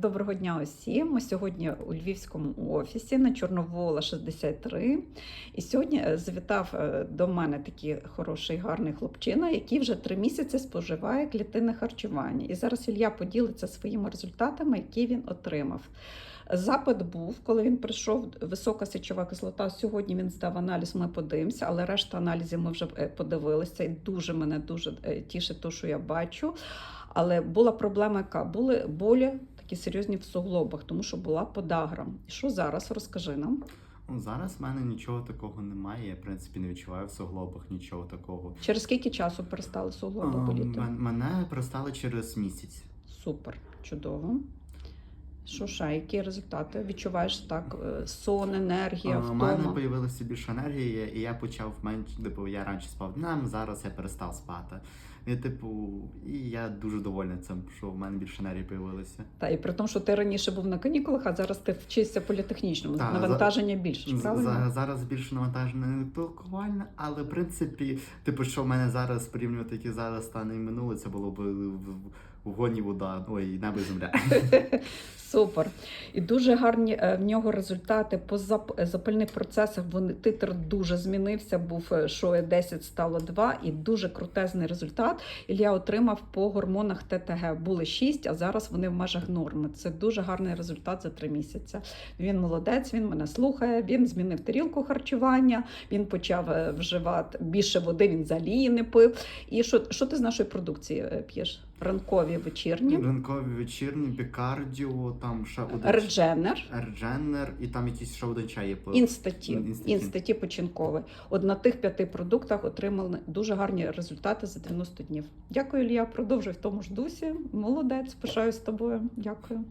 Доброго дня усім. Ми сьогодні у Львівському офісі на Чорновола 63. І сьогодні е, завітав е, до мене такий хороший, гарний хлопчина, який вже три місяці споживає клітинне харчування. І зараз Ілля поділиться своїми результатами, які він отримав. Запит був, коли він прийшов, висока сечова кислота. Сьогодні він здав аналіз, ми подивимося, але решта аналізів ми вже е, подивилися. І дуже мене дуже тішить те, що я бачу. Але була проблема, яка були болі такі серйозні в суглобах, тому що була подагра. І що зараз? Розкажи нам. Ну, зараз в мене нічого такого немає. Я, в принципі, не відчуваю в суглобах нічого такого. Через скільки часу перестали суглоби боліти? Мене перестали через місяць. Супер, чудово. Що ще, які результати? Відчуваєш так, е, сон, енергія, У мене втома? з'явилася більше енергії, і я почав менше, типу, я раніше спав днем, зараз я перестав спати. І, типу, і я дуже довольний цим, що в мене більше енергії з'явилося. Та і при тому, що ти раніше був на канікулах, а зараз ти вчишся політехнічному. Так, Навантаження більше, правильно? за- зараз більше навантажене інтелектуальне, але в принципі, типу, що в мене зараз порівнювати, які зараз стане і минуле, це було б вогонь і вода, ой, небо і земля. Супер. І дуже гарні е, в нього результати по е, запальних процесах. Вони титр дуже змінився. Був е, що 10 стало 2, і дуже крутезний результат. Ілля отримав по гормонах ТТГ. Були 6, а зараз вони в межах норми. Це дуже гарний результат за 3 місяці. Він молодець, він мене слухає. Він змінив тарілку харчування. Він почав е, вживати більше води. Він взагалі не пив. І що, що ти з нашої продукції е, п'єш? Ранкові, вечірні, Ранкові вечірні, бікардіо, там ще один редженер. Редженер, і там якийсь ще один чай є. по Інстаті, Інстаті. інстаті починковий. От на тих п'яти продуктах отримали дуже гарні результати за 90 днів. Дякую, Ілія. Продовжуй в тому ж дусі. Молодець, пишаюсь з тобою. Дякую.